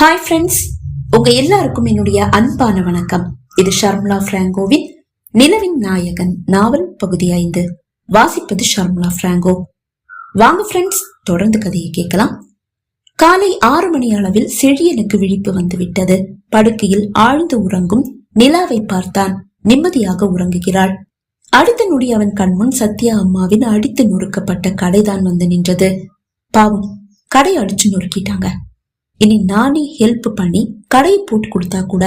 Hi friends உங்க எல்லாருக்கும் என்னுடைய அன்பான வணக்கம். இது ஷர்மிளா பிராங்கோவின் நிலவின் நாயகன் நாவல் பகுதி ஐந்து. வாசிப்பது ஷர்மிளா பிராங்கோ. வாங்க ஃப்ரெண்ட்ஸ் தொடர்ந்து கதையை கேட்கலாம். காலை ஆறு மணி அளவில் செழியனுக்கு விழிப்பு வந்து விட்டது படுக்கையில் ஆழ்ந்து உறங்கும் நிலாவை பார்த்தான். நிம்மதியாக உறங்குகிறாள். அடுத்த நொடி அவன் கண்முன் சத்யா அம்மாவின் அடித்து நொறுக்கப்பட்ட கடைதான் வந்து நின்றது. பாவம் கடை அடிச்சு நொறுக்கிட்டாங்க. இனி நானே ஹெல்ப் பண்ணி கடையை போட்டு கொடுத்தா கூட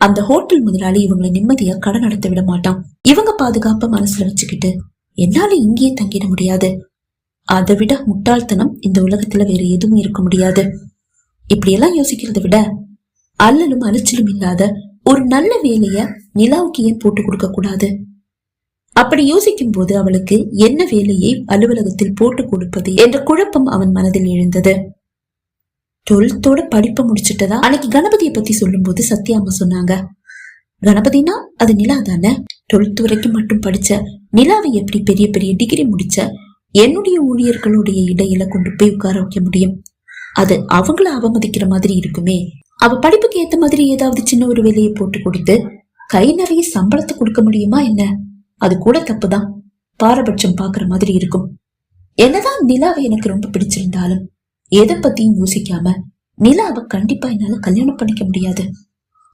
அந்த ஹோட்டல் முதலாளி இவங்களை நிம்மதியா கடை நடத்த விட மாட்டான். இவங்க பாதுகாப்ப மனசுல வச்சுக்கிட்டு என்னால இங்கேயே தங்கிட முடியாது. அதை விட முட்டாள்தனம் இந்த உலகத்துல வேற எதுவும் இருக்க முடியாது. இப்படியெல்லாம் யோசிக்கிறத விட அல்லலும் அலைச்சலும் இல்லாத ஒரு நல்ல வேலைய நிலாவுக்கு ஏன் போட்டு கொடுக்க கூடாது? அப்படி யோசிக்கும் போது அவளுக்கு என்ன வேலையை அலுவலகத்தில் போட்டு கொடுப்பது என்ற குழப்பம் அவன் மனதில் எழுந்தது. டுவெல்த்தோட படிப்பை முடிச்சிட்டதா அன்னைக்கு கணபதியை பத்தி சொல்லும்போது சத்யாம்மா சொன்னாங்க. கணபதினா அது நிலா தானே? டுவெல்த் வரைக்கும் மட்டும் படிச்ச நிலாவை எப்படி பெரிய பெரிய டிகிரி முடிச்ச என்னுடைய ஊழியர்களுடைய இடையில கொண்டு போய் உட்கார வைக்க முடியும்? அது அவங்கள அவமதிக்கிற மாதிரி இருக்குமே. அவ படிப்புக்கு ஏத்த மாதிரி ஏதாவது சின்ன ஒரு வேலையை போட்டு கொடுத்து கை நிறைய சம்பளத்தை கொடுக்க முடியுமா என்ன? அது கூட தப்புதான். பாரபட்சம் பாக்குற மாதிரி இருக்கும். என்னதான் நிலாவை எனக்கு ரொம்ப பிடிச்சிருந்தாலும் எதை பத்தியும் யோசிக்காம நிலாவை கண்டிப்பா என்னால கல்யாணம் பண்ணிக்க முடியாது.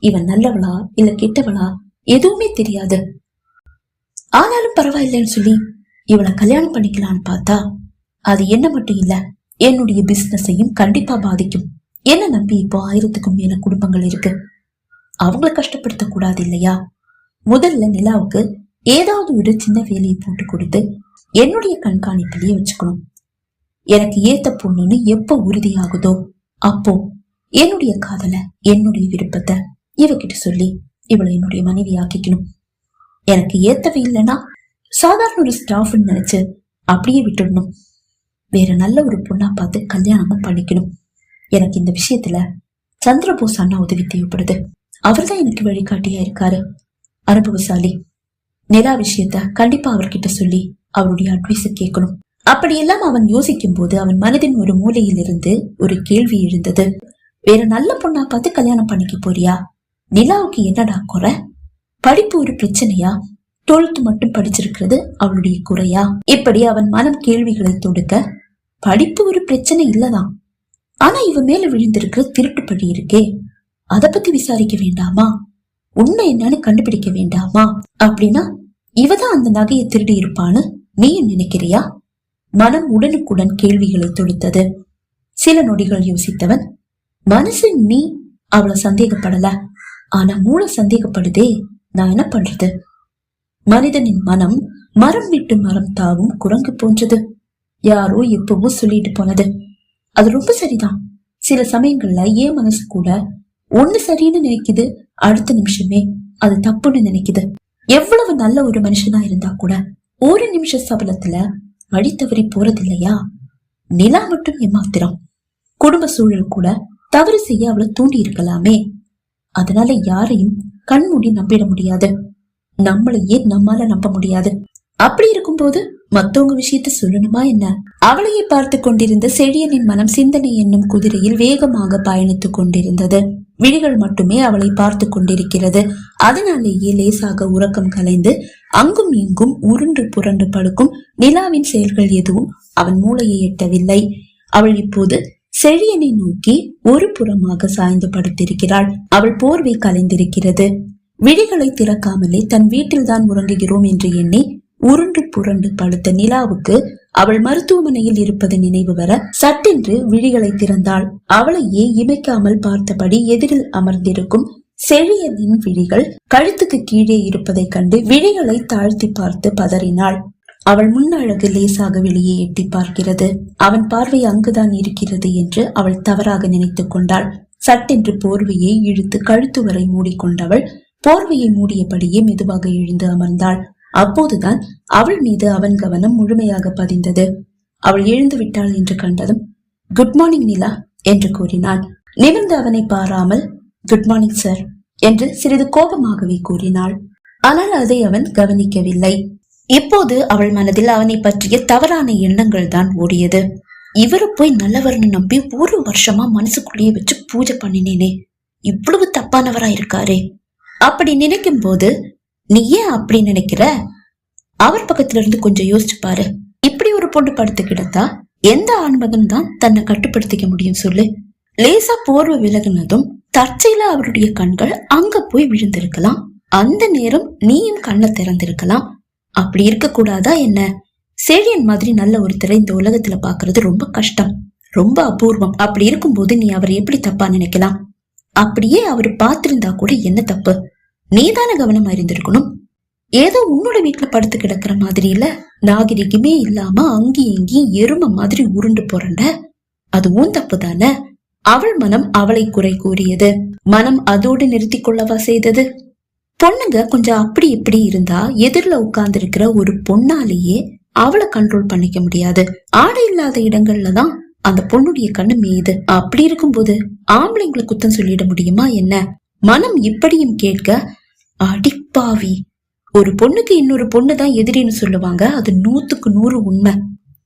இவன் நல்லவளா இல்ல கெட்டவளா எதுவுமே தெரியாது. ஆனாலும் பரவாயில்லைன்னு சொல்லி இவளை கல்யாணம் பண்ணிக்கலான்னு பார்த்தா அது என்ன மட்டும் இல்ல என்னுடைய பிசினஸையும் கண்டிப்பா பாதிக்கும். என்ன நம்பி இப்போ ஆயிரத்துக்கும் மேல குடும்பங்கள் இருக்கு? அவங்கள கஷ்டப்படுத்த கூடாது இல்லையா? முதல்ல நிலாவுக்கு ஏதாவது ஒரு சின்ன வேலையை போட்டு கொடுத்து என்னுடைய கண்காணிப்பிலேயே வச்சுக்கணும். எனக்கு ஏத்த பொண்ணுன்னு எப்ப உறுதியாகுதோ? அப்போ என்னுடைய காதல என்னுடைய விருப்பத்தை இவகிட்ட சொல்லி இவளை என்னுடைய மனைவி ஆக்கிக்கணும் எனக்கு ஏத்தவே இல்லைன்னா சாதாரண ஒரு ஸ்டாஃப்னு நினைச்சு அப்படியே விட்டுடணும். வேற நல்ல ஒரு பொண்ணா பார்த்து கல்யாணமும் பண்ணிக்கணும். எனக்கு இந்த விஷயத்துல சந்திரபோஸ் அண்ணா உதவி தேவைப்படுது. அவர்தான் எனக்கு வழிகாட்டியா இருக்காரு. அனுபவசாலி. நிலா விஷயத்த கண்டிப்பா அவர்கிட்ட சொல்லி அவருடைய அட்வைஸை கேட்கணும். அப்படியெல்லாம் அவன் யோசிக்கும் போது அவன் மனதின் ஒரு மூலையில் இருந்து ஒரு கேள்வி எழுந்தது. வேற நல்ல பொண்ணா பார்த்து கல்யாணம் பண்ணிக்க போறியா? நிலாவுக்கு என்னடா குறை? படிப்பு ஒரு பிரச்சனையா? டுவெல்த் மட்டும் படிச்சிருக்கிறது அவளுடைய குறையா? இப்படி அவன் மனம் கேள்விகளை தொடுக்க படிப்பு ஒரு பிரச்சனை இல்லதான். ஆனா இவ மேல விழுந்திருக்கிற திருட்டு படி இருக்கே. அத பத்தி விசாரிக்க வேண்டாமா? உண்மை என்னன்னு கண்டுபிடிக்க வேண்டாமா? அப்படின்னா இவதான் அந்த நகையை திருடி இருப்பான்னு நீயும் நினைக்கிறியா? மனம் உடனுக்குடன் கேள்விகளை தொடுத்தது. சில நொடிகள் யோசித்தவன் மனசு நீ அவளை சந்தேகப்படல. ஆனா மூளை சந்தேகப்படுதே நான் என்ன பண்றது? மனிதனின் மனம் மரம் விட்டு மரம் தாவும் குரங்கு போன்றது. யாரோ எப்பவோ சொல்லிட்டு போனது. அது ரொம்ப சரிதான். சில சமயங்கள்ல ஏன் மனசு கூட ஒண்ணு சரின்னு நினைக்குது அடுத்த நிமிஷமே அது தப்புன்னு நினைக்குது. எவ்வளவு நல்ல ஒரு மனுஷனா இருந்தா கூட ஒரு நிமிஷ சபலத்துல வழி தவறி போறதில்லையா? நிலா மட்டும் ஏமாத்திரம். குடும்ப சூழல் கூட தவறு செய்ய அவளை தூண்டி இருக்கலாமே. அதனால யாரையும் கண்மூடி நம்பிட முடியாது. நம்மளையே நம்மால நம்ப முடியாது. அப்படி இருக்கும்போது மத்தவங்க விஷயத்த சொல்லணுமா என்ன? அவளையே பார்த்து கொண்டிருந்த செழியனின் மனம் சிந்தனை என்னும் குதிரையில் வேகமாக பயணித்துக் கொண்டிருந்தது. விழிகள் மட்டுமே அவளை பார்த்து கொண்டிருக்கிறது. அதனாலேயே லேசாக உறக்கம் கலைந்து அங்கும் இங்கும் உருண்டு புரண்டு படுக்கும் நிலாவின் செயல்கள் எதுவும் அவன் மூளையை எட்டவில்லை. அவள் இப்போது செழியனை நோக்கி ஒரு புறமாக சாய்ந்து படுத்திருக்கிறாள். அவள் போர்வை கலைந்திருக்கிறது. விழிகளை திறக்காமலே தன் வீட்டில்தான் உறங்குகிறோம் என்று எண்ணி உருண்டு புரண்டு படுத்த நிலாவுக்கு அவள் மருத்துவமனையில் இருப்பது நினைவு வர சட்டென்று விழிகளை திறந்தாள். அவளையே இமைக்காமல் பார்த்தபடி எதிரில் அமர்ந்திருக்கும் செழியனின் விழிகள் கழுத்துக்கு கீழே இருப்பதைக் கண்டு விழிகளை தாழ்த்தி பார்த்து பதறினாள். அவள் முன்னழகு லேசாக வெளியே எட்டி பார்க்கிறது. அவன் பார்வை அங்குதான் இருக்கிறது என்று அவள் தவறாக நினைத்துக் கொண்டாள். சட்டென்று போர்வையை இழுத்து கழுத்து வரை மூடிக்கொண்டவள் போர்வையை மூடியபடியே மெதுவாக எழுந்து அமர்ந்தாள். அப்போதுதான் அவள் மீது அவன் கவனம் முழுமையாக பதிந்தது. அவள் எழுந்து விட்டாள் என்று கண்டதும் குட் மார்னிங் நிலா என்று கூறினான். நிமிர்ந்து அவனை பாராமல் குட் மார்னிங் சார் என்று சிறிது கோபமாகவே கூறினாள். ஆனால் அதை அவன் கவனிக்கவில்லை. இப்போது அவள் மனதில் அவனை பற்றிய தவறான எண்ணங்கள் தான் ஓடியது. இவரு போய் நல்லவர்னு நம்பி ஒரு வருஷமா மனசுக்குள்ளேயே வச்சு பூஜை பண்ணினேனே இவ்வளவு தப்பானவரா இருக்காரே. அப்படி நினைக்கும் போது நீ ஏன் அப்படி நினைக்கிற? அவர் பக்கத்துல இருந்து கொஞ்சம் யோசிச்சு பாரு. இப்படி ஒரு பொண்ணு படுத்து கிடந்தா எந்த ஆண்மகன் தான் தன்னை கட்டுப்படுத்திக்க முடியும் சொல்லு? லேசா போர்வை விலகுனதும் தற்செயல அவருடைய கண்கள் அங்க போய் விழுந்திருக்கலாம். அந்த நேரம் நீயும் கண்ணை திறந்திருக்கலாம். அப்படி இருக்க கூடாதா என்ன? சேழியன் மாதிரி நல்ல ஒருத்தரை இந்த உலகத்துல பாக்குறது ரொம்ப கஷ்டம். ரொம்ப அபூர்வம். அப்படி இருக்கும்போது நீ அவர் எப்படி தப்பா நினைக்கலாம்? அப்படியே அவர் பார்த்திருந்தா கூட என்ன தப்பு? நீதான கவனமா இருந்திருக்கணும். ஏதோ உன்னோட வீட்டுல படுத்து கிடக்குற மாதிரி இல்ல. நாகரிகமே இல்லாம அங்கேயும் இங்கேயும் எரும மாதிரி உருண்டு போறண்ட அது உன் தப்பு தானே? அவள் மனம் அவளை குறை கூறியது. மனம் அதோடு நிறுத்தி கொள்ளவா செய்தது? பொண்ணுங்க கொஞ்சம் அப்படி இப்படி இருந்தா எதிரில உட்கார்ந்து இருக்கிற ஒரு பொண்ணாலேயே அவளை கண்ட்ரோல் பண்ணிக்க முடியாது. ஆடை இல்லாத இடங்கள்ல தான் அந்த பொண்ணுடைய கண்ணு மேயுது. அப்படி இருக்கும்போது ஆம்பளைங்களை குத்தம் சொல்லிட முடியுமா என்ன? மனம் இப்படியும் கேட்க அடிப்பாவி. ஒரு பொண்ணுக்கு இன்னொரு பொண்ணு தான் எதிரின்னு சொல்லுவாங்க. அது நூத்துக்கு நூறு உண்மை.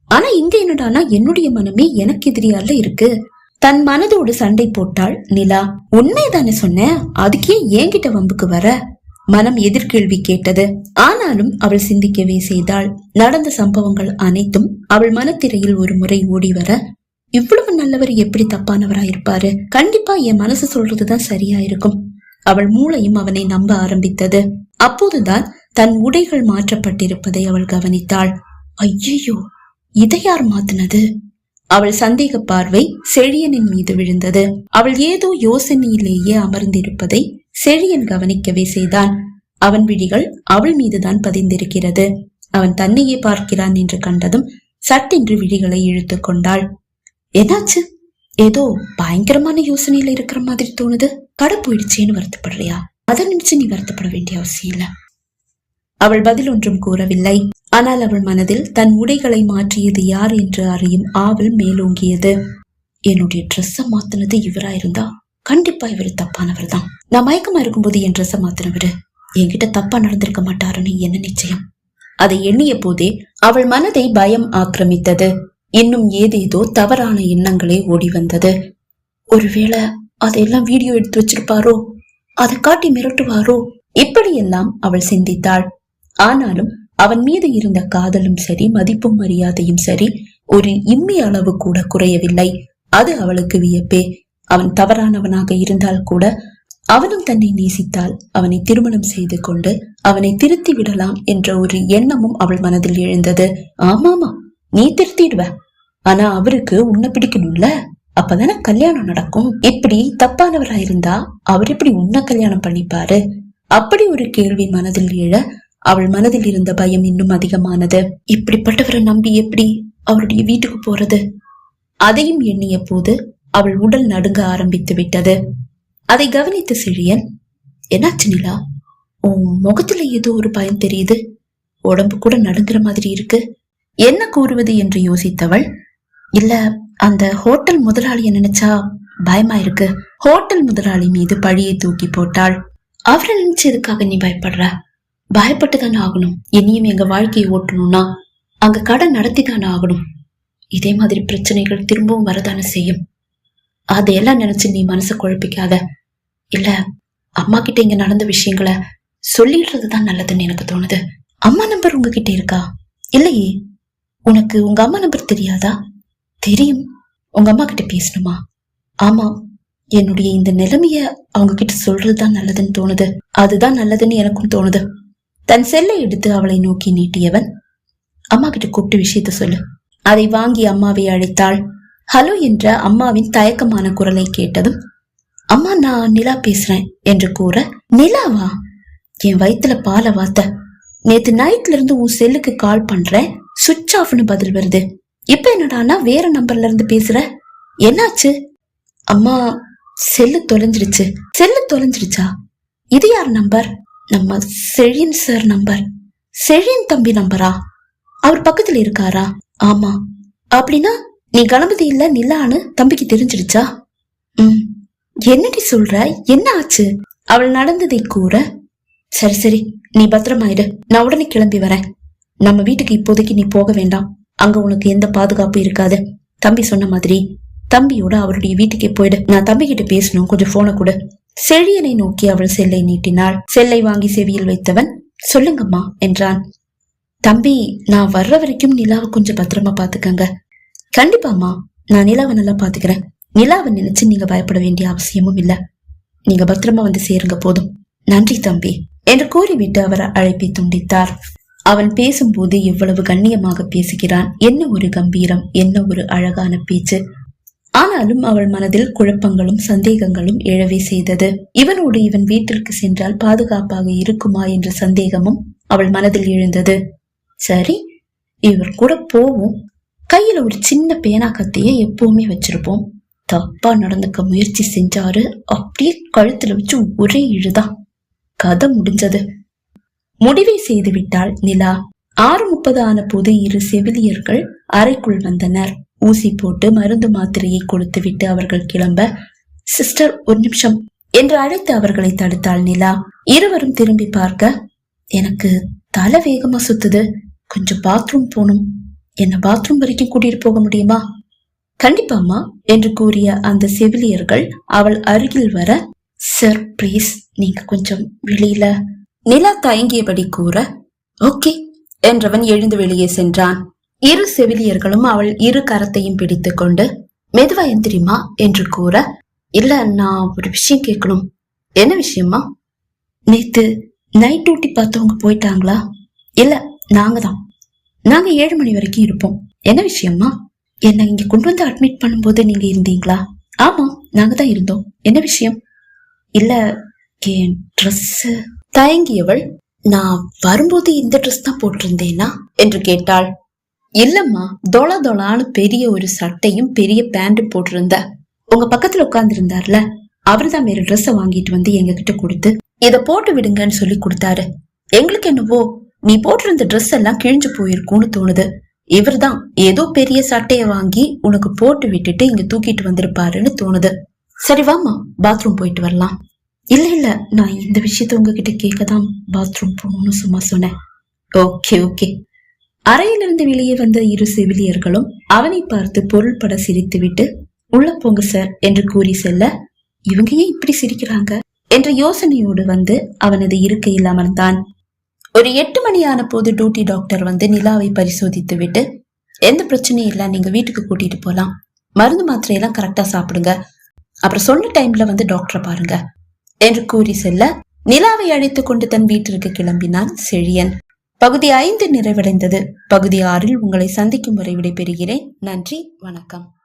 ஆனா இங்க என்னடானா என்னுடைய மனமே எனக்கு எதிரியால இருக்கு. தன் மனதோடு சண்டை போட்டாள் நிலா. உண்மைதானே சொன்னேன் அதுக்கே என்கிட்ட வம்புக்கு வர? மனம் எதிர்கேள்வி கேட்டது. ஆனாலும் அவள் சிந்திக்கவே செய்தாள். நடந்த சம்பவங்கள் அனைத்தும் அவள் மனத்திரையில் ஒரு முறை ஓடி வர இவ்வளவு நல்லவர் எப்படி தப்பானவரா இருப்பாரு? கண்டிப்பா என் மனசு சொல்றதுதான் சரியா இருக்கும். அவள் மூளையும் அவனை நம்ப ஆரம்பித்தது. அப்போதுதான் தன் உடைகள் மாற்றப்பட்டிருப்பதை அவள் கவனித்தாள். ஐயையோ இதை யார் மாத்தினது? அவள் சந்தேக பார்வை செழியனின் மீது விழுந்தது. அவள் ஏதோ யோசனையிலேயே அமர்ந்திருப்பதை செழியன் கவனிக்கவே செய்தான். அவன் விழிகள் அவள் மீதுதான் பதிந்திருக்கிறது. அவன் தன்னையே பார்க்கிறான் என்று கண்டதும் சட்டென்று விழிகளை இழுத்துக் கொண்டாள். என்னாச்சு? ஏதோ பயங்கரமான யோசனையில இருக்கிற மாதிரி தோணுது. கடை போயிடுச்சேன்னு வருத்தப்படுறியா அதை நினைச்சு நீ வருத்தப்பட வேண்டிய அவசியம் இல்ல. அவள் பதில் ஒன்றும் கூறவில்லை. ஆனால் அவள் மனதில் தன் உடைகளை மாற்றியது யார் என்று அறியும் ஆவல் மேலோங்கியது. என்னுடைய ட்ரெஸ்ஸ மாத்தினது இவரா இருந்தா? கண்டிப்பா இவர் தப்பானவர் தான். நான் மயக்கமா இருக்கும்போது என் ட்ரெஸ்ஸை மாத்தினவர். என்கிட்ட தப்பா நடந்திருக்க மாட்டாருன்னு என்ன நிச்சயம்? அதை எண்ணிய போதே அவள் மனதை பயம் ஆக்கிரமித்தது. இன்னும் ஏதேதோ தவறான எண்ணங்களே ஓடி வந்தது. ஒருவேளை அதையெல்லாம் வீடியோ எடுத்து வச்சிருப்பாரோ? அதை காட்டி மிரட்டுவாரோ? இப்படியெல்லாம் அவள் சிந்தித்தாள். ஆனாலும் அவன் மீது இருந்த காதலும் சரி மதிப்பும் மரியாதையும் சரி ஒரு இம்மி அளவு கூட குறையவில்லை. அது அவளுக்கு வியப்பே. அவன் தவறானவனாக இருந்தால் கூட அவனும் தன்னை நேசித்தால் அவனை திருமணம் செய்து கொண்டு அவனை திருத்தி விடலாம் என்ற ஒரு எண்ணமும் அவள் மனதில் எழுந்தது. ஆமாமா நீ திருத்திடுவ. ஆனா அவருக்கு உன்னை பிடிக்கணும்ல? அப்பதானே கல்யாணம் நடக்கும். இப்படி தப்பானவரா இருந்தா அவர் எப்படி உன்னை கல்யாணம் பண்ணிப்பாரு? அப்படி ஒரு கேள்வி மனதில் எழ அவள் மனதில் இருந்த பயம் இன்னும் அதிகமானது. இப்படிப்பட்டவரை நம்பி எப்படி அவருடைய வீட்டுக்கு போறது? அதையும் எண்ணிய போது அவள் உடல் நடுங்க ஆரம்பித்து விட்டது. அதை கவனித்த செழியன் என்னாச்சு நிலா? உன் முகத்துல ஏதோ ஒரு பயம் தெரியுது. உடம்பு கூட நடுங்குற மாதிரி இருக்கு. என்ன கூறுவது என்று யோசித்தவள் இல்ல அந்த ஹோட்டல் முதலாளிய நினைச்சா பயமா இருக்கு ஹோட்டல் முதலாளி மீது பழியை தூக்கி போட்டாள். அவரை நினைச்சு எதுக்காக நீ பயப்படுற? பயப்பட்டு தானே ஆகணும். இனியும் எங்க வாழ்க்கையை ஓட்டணும்னா அங்க கடை நடத்தி தானே ஆகணும். இதே மாதிரி பிரச்சனைகள் திரும்பவும் வரதானே செய்யும். அதையெல்லாம் நினைச்சு நீ மனசை குழப்பிக்காத. இல்ல அம்மா கிட்ட இங்க நடந்த விஷயங்களை சொல்லிடுறதுதான் நல்லதுன்னு எனக்கு தோணுது. அம்மா நம்பர் உங்ககிட்ட இருக்கா? இல்லையே. உனக்கு உங்க அம்மா நம்பர் தெரியாதா? தெரியும். உங்க அம்மா கிட்ட பேசணுமா? ஆமா. என்னுடைய இந்த நிலைமைய அவங்க கிட்ட சொல்றதுதான் நல்லதுன்னு தோணுது. அதுதான் நல்லதுன்னு எனக்கும் தோணுது. தன் செல்லை எடுத்து அவளை நோக்கி நீட்டியவன். அம்மா கிட்ட கூப்பிட்டு விஷயத்த சொல்லு. அதை வாங்கி அம்மாவை அழைத்தாள். ஹலோ என்ற அம்மாவின் தயக்கமான குரலை கேட்டதும் அம்மா நான் நிலா பேசுறேன் என்று கூற நிலாவா? என் வயித்துல பால வாத்த. நேத்து நைட்ல இருந்து உன் செல்லுக்கு கால் பண்றேன். சுவிட்ச் ஆஃப்னு பதில் வருது. இப்ப என்னடானா வேற நம்பர்ல இருந்து பேசுற? என்னாச்சு? அம்மா செல்லு தொலைஞ்சிருச்சு. செல்லு தொலைஞ்சிருச்சா? இது யார் நம்பர் நம்ம செழியன் சார் நம்பர் செழியன் தம்பி நம்பரா அவர் பக்கத்துல இருக்காரா? ஆமா. அப்படின்னா நீ கணபதி இல்ல நிலான்னு தம்பிக்கு தெரிஞ்சிருச்சா? ம். என்னடி சொல்ற? என்ன ஆச்சு? அவள் நடந்ததை கூற. சரி சரி. நீ பத்திரமாயிடு நான் உடனே கிளம்பி வரேன். நம்ம வீட்டுக்கு இப்போதைக்கு நீ போக வேண்டாம். அங்க உனக்கு எந்த பாதுகாப்பு இருக்காது. தம்பி சொன்ன மாதிரி தம்பியோட அவருடைய வீட்டுக்கே போயிடு. நான் தம்பி கிட்ட பேசணும். கொஞ்சம் போனை கொடு. செழியனை நோக்கி அவள் செல்லை நீட்டினாள். செல்லை வாங்கி செவியில் வைத்தவன் சொல்லுங்கம்மா என்றான். தம்பி நான் வர்ற வரைக்கும் நிலாவை கொஞ்சம் பத்திரமா பாத்துக்கங்க கண்டிப்பாம்மா நான் நிலாவை நல்லா பாத்துக்கிறேன் நிலாவை நினைச்சு நீங்க பயப்பட வேண்டிய அவசியமும் இல்ல. நீங்க பத்திரமா வந்து சேருங்க போதும். நன்றி தம்பி என்று கூறிவிட்டு அவர் அழைப்பை துண்டித்தார். அவன் பேசும்போது எவ்வளவு கண்ணியமாக பேசுகிறான். என்ன ஒரு கம்பீரம் என்ன ஒரு அழகான பேச்சு. ஆனாலும் அவள் மனதில் குழப்பங்களும் சந்தேகங்களும் எழவே செய்தது. இவனோடு இவன் வீட்டிற்கு சென்றால் பாதுகாப்பாக இருக்குமா என்ற சந்தேகமும் அவள் மனதில் எழுந்தது. சரி இவர் கூட போவோம். கையில ஒரு சின்ன பேனா கத்திய எப்பவுமே வச்சிருப்போம். தப்பா நடந்துக்க முயற்சி செஞ்சாரு அப்படியே கழுத்துல வச்சு ஒரே இழுதான். கதை முடிஞ்சது. முடிவை செய்துவிட்டாள் நிலா. ஆறு முப்பது ஆன போது இரு செவிலியர்கள் அறைக்குள் வந்தனர். ஊசி போட்டு மருந்து மாத்திரையை கொடுத்துவிட்டு அவர்கள் கிளம்ப சிஸ்டர் ஒரு நிமிஷம் என்று அழைத்து அவர்களை தடுத்தாள் நிலா. இருவரும் திரும்பி பார்க்க எனக்கு தலை வேகமா சுத்துது. கொஞ்சம் பாத்ரூம் போகணும். என்ன பாத்ரூம் வரைக்கும் கூட்டிட்டு போக முடியுமா? கண்டிப்பாம்மா என்று கூறிய அந்த செவிலியர்கள் அவள் அருகில் வர சார் ப்ளீஸ் நீங்க கொஞ்சம் வெளியில நிலா தயங்கியபடி கூற ஓகே என்றவன் எழுந்து வெளியே சென்றான். இரு செவிலியர்களும் அவள் இரு கரத்தையும் பிடித்து கொண்டு மெதுவா எந்திரிமா என்று கூற இல்ல நான் ஒரு விஷயம் கேட்கணும். என்ன விஷயமா நேத்து நைட் டியூட்டி பார்த்தவங்க போயிட்டாங்களா? இல்ல நாங்க தான். நாங்க ஏழு மணி வரைக்கும் இருப்போம். என்ன விஷயமா என்ன இங்க கொண்டு வந்து அட்மிட் பண்ணும்போது நீங்க இருந்தீங்களா? ஆமா நாங்க தான் இருந்தோம். என்ன விஷயம்? இல்ல என் ட்ரெஸ் தயங்கியவள் நான் வரும்போது இந்த ட்ரெஸ் தான் போட்டிருந்தேனா? என்று கேட்டாள். இல்லம்மா தொள தொளான்னு பெரிய ஒரு சட்டையும் பெரிய பேண்ட் போட்டிருந்த. உங்க பக்கத்துல உட்கார்ந்து இருந்தார்ல அவர் தான் வேற ட்ரெஸ் வாங்கிட்டு வந்து எங்க கிட்ட கொடுத்து இத போட்டு விடுங்கன்னு சொல்லி கொடுத்தாரு. எங்களுக்கு என்னவோ நீ போட்டிருந்த ட்ரெஸ் எல்லாம் கிழிஞ்சு போயிருக்கும்னு தோணுது. இவர்தான் ஏதோ பெரிய சட்டைய வாங்கி உனக்கு போட்டு விட்டுட்டு இங்க தூக்கிட்டு வந்திருப்பாருன்னு தோணுது. சரி வாமா பாத்ரூம் போயிட்டு வரலாம். இல்ல இல்ல. நான் இந்த விஷயத்த உங்ககிட்ட கேட்கதான் பாத்ரூம் போகணும்னு சும்மா சொன்னேன். ஓகே ஓகே அறையிலிருந்து வெளியே வந்த இரு செவிலியர்களும் அவனை பார்த்து பொருள் பட சிரித்துவிட்டு உள்ள போங்க சார் என்று கூறி செல்ல இவங்க ஏன் இப்படி சிரிக்கிறாங்க? என்ற யோசனையோடு வந்து அவனது இருக்கையில் அமர்ந்தான். ஒரு எட்டு மணி ஆன போது டியூட்டி டாக்டர் வந்து நிலாவை பரிசோதித்து விட்டு எந்த பிரச்சனையும் இல்ல நீங்க வீட்டுக்கு கூட்டிட்டு போலாம். மருந்து மாத்திரையெல்லாம் கரெக்டா சாப்பிடுங்க. அப்புறம் சொன்ன டைம்ல வந்து டாக்டரை பாருங்க. என்று கூறி செல்ல நிலாவை அழைத்துக் கொண்டு தன் வீட்டிற்கு கிளம்பினான் செழியன். பகுதி ஐந்து நிறைவடைந்தது. பகுதி ஆறில் உங்களை சந்திக்கும் வரை விடைபெறுகிறேன். நன்றி. வணக்கம்.